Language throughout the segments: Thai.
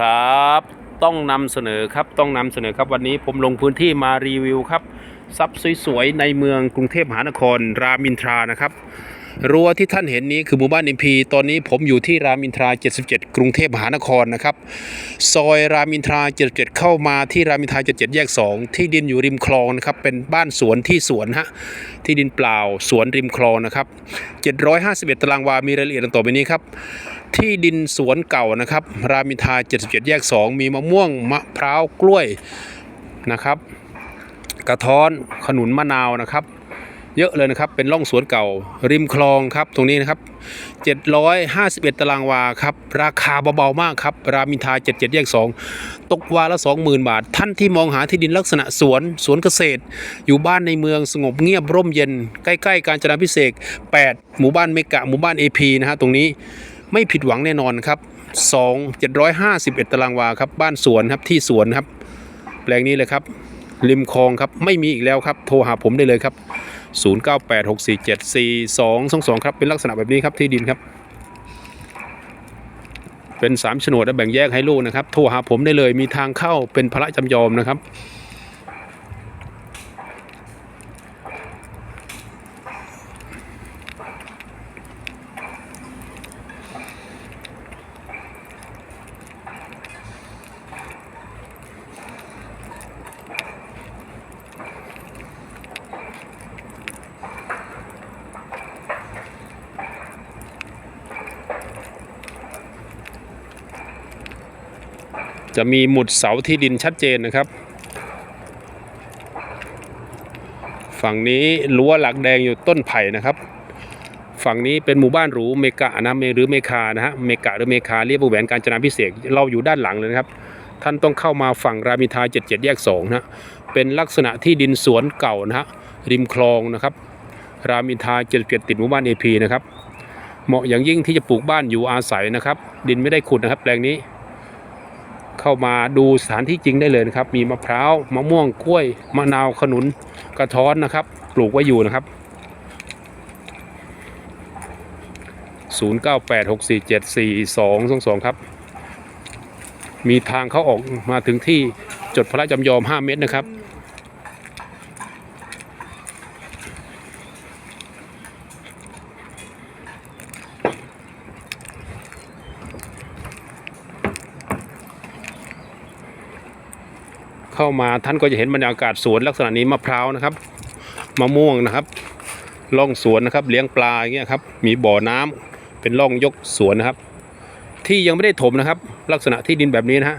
ครับ ต้องนำเสนอครับต้องนำเสนอครับวันนี้ผมลงพื้นที่มารีวิวครับทรัพย์สวยๆในเมืองกรุงเทพมหานครรามอินทรานะครับรั้วที่ท่านเห็นนี้คือหมู่บ้านอิมพีตอนนี้ผมอยู่ที่รามอินทรา 77 กรุงเทพมหานครนะครับ ซอยรามอินทรา 77 เข้ามาที่รามอินทรา 77 แยก 2 ที่ดินอยู่ริมคลองนะครับ เป็นบ้านสวนที่สวนฮะ ที่ดินเปล่าสวนริมคลองนะครับ 751 ตารางวา มีรายละเอียดต่อไปนี้ครับ ที่ดินสวนเก่านะครับ รามินทา 77 แยก 2 มีมะม่วงมะพร้าวกล้วยนะครับ กระท้อนขนุนมะนาวนะครับ เยอะเลยนะครับเป็นร่องสวนเก่า ริมคลองครับตรงนี้นะครับ 751 ตารางวาครับ ราคาเบาๆมากครับ รามินทา 77 แยก 2 ตกวาละ 20,000 บาท ท่านที่มองหาที่ดินลักษณะสวนสวนเกษตร อยู่บ้านในเมืองสงบเงียบร่มเย็น ใกล้ ๆ การจนาพิเศษ 8 หมู่บ้านเมกะหมู่บ้าน AP นะฮะตรงนี้ ไม่ผิดหวังแน่นอนครับ2 751 ตารางวาครับบ้านสวนครับที่สวนครับ แปลงนี้เลยครับริมคลองครับไม่มีอีกแล้วครับ โทรหาผมได้เลยครับ 0986474222 ครับ เป็นลักษณะแบบนี้ครับที่ดินครับ เป็นสามโฉนดและแบ่งแยกให้ลูกนะครับ โทรหาผมได้เลยมีทางเข้าเป็นพระจำยอมนะครับ จะมีหมุดเสาที่ดินชัดเจนนะครับ ฝั่งนี้รั้วหลักแดงอยู่ต้นไผ่นะครับ ฝั่งนี้เป็นหมู่บ้านหรูเมกะนะเมหรือเมคานะฮะเมกะหรือเมคาเรียบวงแหวนการจนาพิเศษเราอยู่ด้านหลังเลยนะครับ ท่านต้องเข้ามาฝั่งรามอินทรา77 แยก2นะฮะเป็นลักษณะที่ดินสวนเก่านะฮะริมคลองนะครับ รามอินทรา77ติดหมู่บ้านเอพีนะครับเหมาะอย่างยิ่งที่จะปลูกบ้านอยู่อาศัยนะครับ ดินไม่ได้ขุดนะครับ แปลงนี้ เข้ามาดูสถานที่จริงได้เลยนะครับ มีมะพร้าวมะม่วงกล้วยมะนาวขนุนกระท้อนนะครับ ปลูกไว้อยู่นะครับ 0986474222 ครับ มีทางเข้าออกมาถึงที่จดพระจำยอม 5 เมตรนะครับ เข้ามาท่านก็จะเห็นบรรยากาศสวนลักษณะนี้มะพร้าวนะครับมะม่วงนะครับร่องสวนนะครับ เลี้ยงปลาอย่างเงี้ยครับ มีบ่อน้ำเป็นร่องยกสวนนะครับ ที่ยังไม่ได้ถมนะครับ ลักษณะที่ดินแบบนี้นะฮะ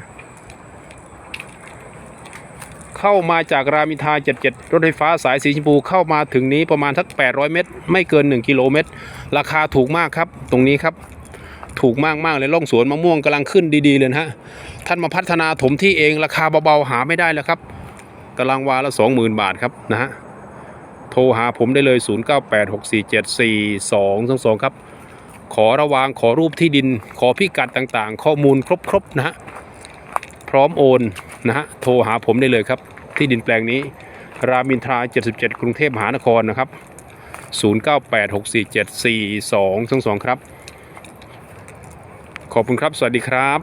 เข้ามาจากรามินทา 77 รถไฟฟ้าสายสีชมพูเข้ามาถึงนี้ประมาณทัก 800 เมตร ไม่เกิน 1 กิโลเมตร ราคาถูกมากครับ ตรงนี้ครับ ถูกมากมากๆเลยร่องสวนมะม่วงกำลังขึ้นดีๆเลยนะฮะ ท่านมาพัฒนาถมที่เองราคาเบาๆหาไม่ได้แล้วครับ ตารางวาละ 20,000 บาทครับนะฮะ โทรหาผมได้เลย 0986474222 ครับ ขอระวางขอรูปที่ดิน ขอพิกัดต่างๆ ข้อมูลครบๆนะฮะ พร้อมโอนนะฮะ โทรหาผมได้เลยครับ ที่ดินแปลงนี้ รามินทรา 77 กรุงเทพมหานครนะครับ 0986474222 ครับ ขอบคุณครับ สวัสดีครับ